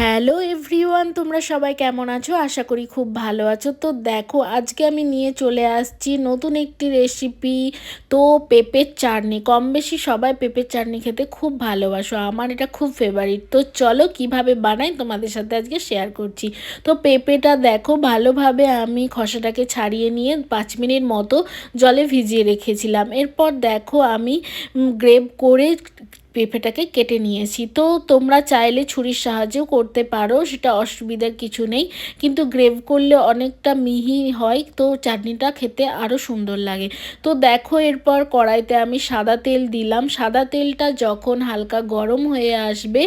Hello everyone তোমরা সবাই কেমন আছো? আশা করি খুব ভালো আছো। তো দেখো, আজকে আমি নিয়ে চলে আসছি নতুন একটি রেসিপি তো পেঁপের চাটনি। কম বেশি সবাই পেঁপের চাটনি খেতে খুব ভালোবাসো। আমার এটা খুব ফেভারিট তো চলো, কীভাবে বানাই তোমাদের সাথে আজকে শেয়ার করছি। তো পেঁপেটা দেখো, ভালোভাবে আমি খসাটাকে ছাড়িয়ে নিয়ে পাঁচ মিনিট মতো জলে ভিজিয়ে রেখেছিলাম। এরপর দেখো, আমি গ্রেভ করে পেঁপেটাকে কেটে নিয়েছি। তো তোমরা চাইলে ছুরির সাহায্যেও করতে পারো, সেটা অসুবিধার কিছু নেই। কিন্তু গ্রেভ করলে অনেকটা মিহি হয়, তো চাটনিটা খেতে আরও সুন্দর লাগে। তো দেখো এরপর কড়াইতে আমি সাদা তেল দিলাম। সাদা তেলটা যখন হালকা গরম হয়ে আসবে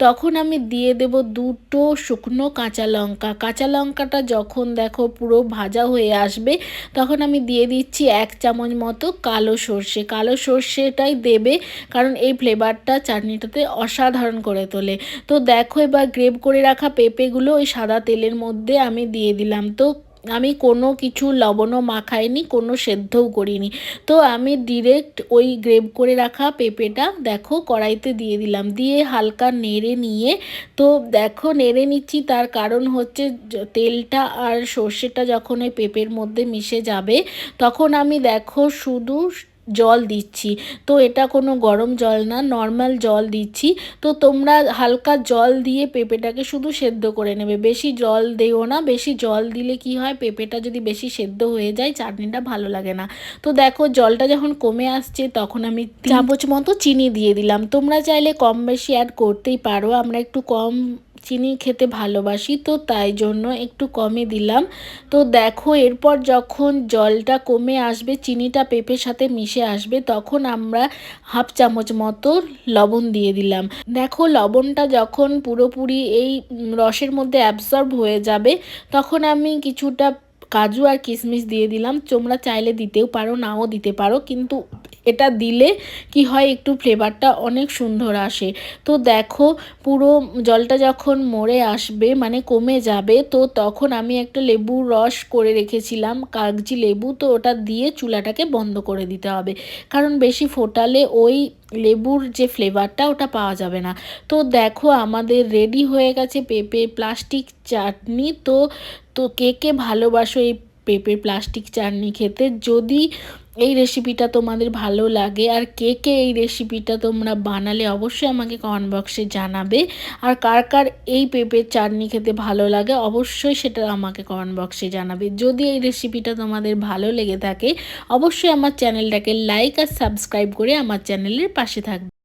তখন আমি দিয়ে দেব দুটো শুকনো কাঁচা লঙ্কা। কাঁচা লঙ্কাটা যখন দেখো পুরো ভাজা হয়ে আসবে, তখন আমি দিয়ে দিচ্ছি এক চামচ মতো কালো সর্ষে। কালো সর্ষেটাই দেবে কারণ এই ফ্লেভারটা চাটনিটাতে অসাধারণ করে তোলে। তো দেখো এবার গ্রেভ করে রাখা পেঁপেগুলো ওই সাদা তেলের মধ্যে আমি দিয়ে দিলাম। তো আমি কোনো কিছু লবণও মাখাইনি, কোনো সেদ্ধও করিনি। তো আমি ডিরেক্ট ওই গ্রেভ করে রাখা পেঁপেটা দেখো কড়াইতে দিয়ে দিলাম। দিয়ে হালকা নেড়ে নিয়ে, তো দেখো নেড়ে নিচ্ছি তার কারণ হচ্ছে তেলটা আর সর্ষেটা যখন ওই পেঁপের মধ্যে মিশে যাবে, তখন আমি দেখো শুধু জল দিচ্ছি। তো এটা কোনো গরম জল না নর্মাল জল দিচ্ছি। তো তোমরা হালকা জল দিয়ে পেঁপেটাকে শুধু সেদ্ধ করে নেবে। বেশি জল দেও না বেশি জল দিলে কি হয় পেঁপেটা যদি বেশি সেদ্ধ হয়ে যায় চাটনিটা ভালো লাগে না। তো দেখো জলটা যখন কমে আসছে তখন আমি চামচ মতো চিনি দিয়ে দিলাম। তোমরা চাইলে কম বেশি অ্যাড করতেই পারো আমরা একটু কম চিনি খেতে ভালোবাসি, তো তাই জন্য একটু কমে দিলাম। তো দেখো, এরপর যখন জলটা কমে আসবে, চিনিটা পেঁপের সাথে মিশে আসবে, তখন আমরা হাফ চামচ মতো লবণ দিয়ে দিলাম। দেখো, লবণটা যখন পুরোপুরি এই রসের মধ্যে অ্যাবসর্ব হয়ে যাবে, তখন আমি কিছুটা কাজু আর কিশমিশ দিয়ে দিলাম। তোমরা চাইলে দিতেও পারো, নাও দিতে পারো, কিন্তু এটা দিলে কি হয়, একটু ফ্লেভারটা অনেক সুন্দর আসে। তো দেখো, পুরো জলটা যখন মরে আসবে মানে কমে যাবে, তো তখন আমি একটা লেবুর রস করে রেখেছিলাম, কাগজি লেবু, তো ওটা দিয়ে চুলাটাকে বন্ধ করে দিতে হবে। কারণ বেশি ফোটালে ওই লেবুর যে ফ্লেভারটা ওটা পাওয়া যাবে না। তো দেখো, আমাদের রেডি হয়ে গেছে পেঁপে প্লাস্টিক চাটনি। তো তো কে কে ভালোবাসো এই পেঁপে প্লাস্টিক চাটনি খেতে? যদি এই রেসিপিটা তোমাদের ভালো লাগে আর কে কে এই রেসিপিটা তোমরা বানালে অবশ্যই আমাকে কমেন্ট বক্সে জানাবে। আর কার কার এই পেঁপের চাটনি খেতে ভালো লাগে অবশ্যই সেটা আমাকে কমেন্ট বক্সে জানাবে। যদি এই রেসিপিটা তোমাদের ভালো লেগে থাকে, অবশ্যই আমার চ্যানেলটাকে লাইক আর সাবস্ক্রাইব করে আমার চ্যানেলের পাশে থাকবে।